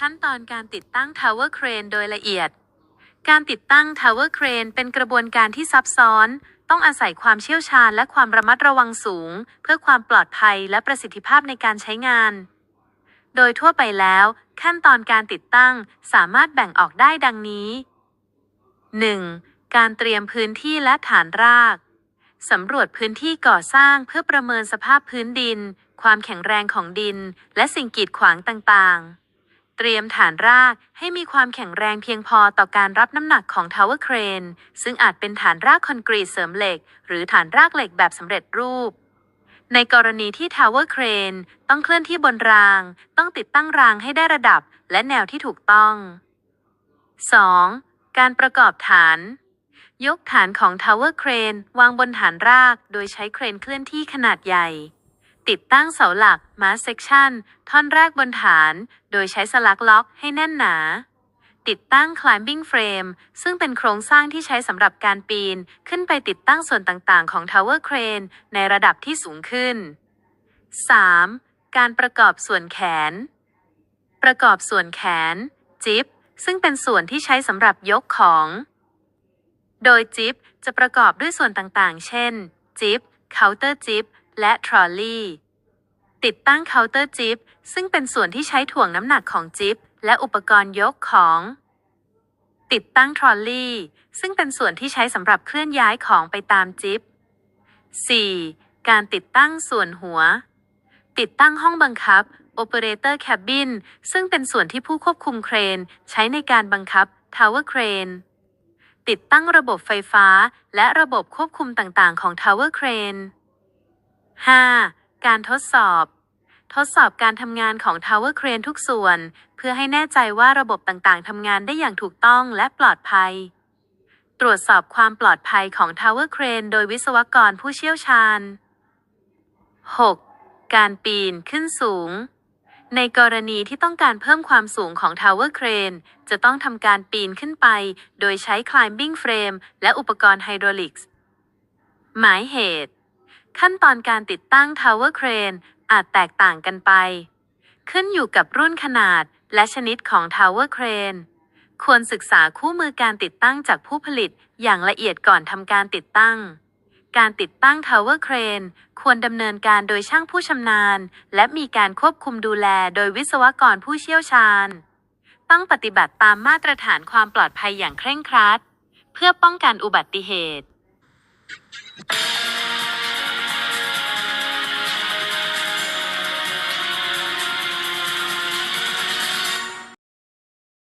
ขั้นตอนการติดตั้ง Tower Crane โดยละเอียด การติดตั้ง Tower Crane เป็นกระบวนการที่ซับซ้อน ต้องอาศัยความเชี่ยวชาญและความระมัดระวังสูง เพื่อความปลอดภัยและประสิทธิภาพในการใช้งาน โดยทั่วไปแล้ว ขั้นตอนการติดตั้งสามารถแบ่งออกได้ดังนี้ 1. การเตรียมพื้นที่และฐานรากสำรวจพื้นที่ก่อสร้างเพื่อประเมินสภาพพื้นดิน ความแข็งแรงของดิน และสิ่งกีดขวางต่างๆ เตรียมฐานรากให้มีความแข็งแรงเพียงพอต่อการรับน้ำหนักของ Tower Crane ซึ่งอาจเป็นฐานรากคอนกรีตเสริมเหล็ก หรือฐานรากเหล็กแบบสำเร็จรูป ในกรณีที่ Tower Crane ต้องเคลื่อนที่บนราง ต้องติดตั้งรางให้ได้ระดับและแนวที่ถูกต้อง 2. การประกอบฐาน ยกฐานของ Tower Crane วางบนฐานราก โดยใช้เครนเคลื่อนที่ขนาดใหญ่ ติดตั้งเสาหลัก Mast Section ท่อนแรกบนฐาน โดยใช้สลักล็อกให้แน่นหนา ติดตั้ง Climbing Frame ซึ่งเป็นโครงสร้างที่ใช้สำหรับการปีน ขึ้นไปติดตั้งส่วนต่างๆ ของ Tower Crane ในระดับที่สูงขึ้น 3. การประกอบส่วนแขน ประกอบส่วนแขน จิ๊บซึ่งเป็นส่วนที่ใช้สำหรับยกของ โดยจิ๊บจะประกอบด้วยส่วนต่างๆ เช่น จิ๊บเคาน์เตอร์จิ๊บ และทรอลลี่ ติดตั้งเคาน์เตอร์จิ๊บซึ่งเป็นส่วนที่ใช้ถ่วงน้ำหนักของจิ๊บและอุปกรณ์ยกของ ติดตั้งทรอลลี่ ซึ่งเป็นส่วนที่ใช้สำหรับเคลื่อนย้ายของไปตามจิ๊บ 4. การติดตั้งส่วนหัว ติดตั้งห้องบังคับ Operator Cabin ซึ่งเป็นส่วนที่ผู้ควบคุมเครน ใช้ในการบังคับ Tower Crane ติดตั้งระบบไฟฟ้า และระบบควบคุมต่าง ๆ ของ Tower Crane 5. การทดสอบ ทดสอบการทำงานของ Tower Crane ทุกส่วน เพื่อให้แน่ใจว่าระบบต่างๆทำงานได้อย่างถูกต้องและปลอดภัย ตรวจสอบความปลอดภัยของ Tower Crane โดยวิศวกรผู้เชี่ยวชาญ 6. การปีนขึ้นสูง ในกรณีที่ต้องการเพิ่มความสูงของ Tower Crane จะต้องทำการปีนขึ้นไป โดยใช้ Climbing Frame และอุปกรณ์ไฮดรอลิกส์หมายเหตุ ขั้นตอนการติดตั้ง Tower Crane อาจแตกต่างกันไป ขึ้นอยู่กับรุ่นขนาดและชนิดของ Tower Crane ควรศึกษาคู่มือการติดตั้งจากผู้ผลิตอย่างละเอียดก่อนทำการติดตั้ง การติดตั้ง Tower Crane ควรดำเนินการโดยช่างผู้ชำนาญ และมีการควบคุมดูแลโดยวิศวกรผู้เชี่ยวชาญ ต้องปฏิบัติตามมาตรฐานความปลอดภัยอย่างเคร่งครัด เพื่อป้องกันอุบัติเหตุ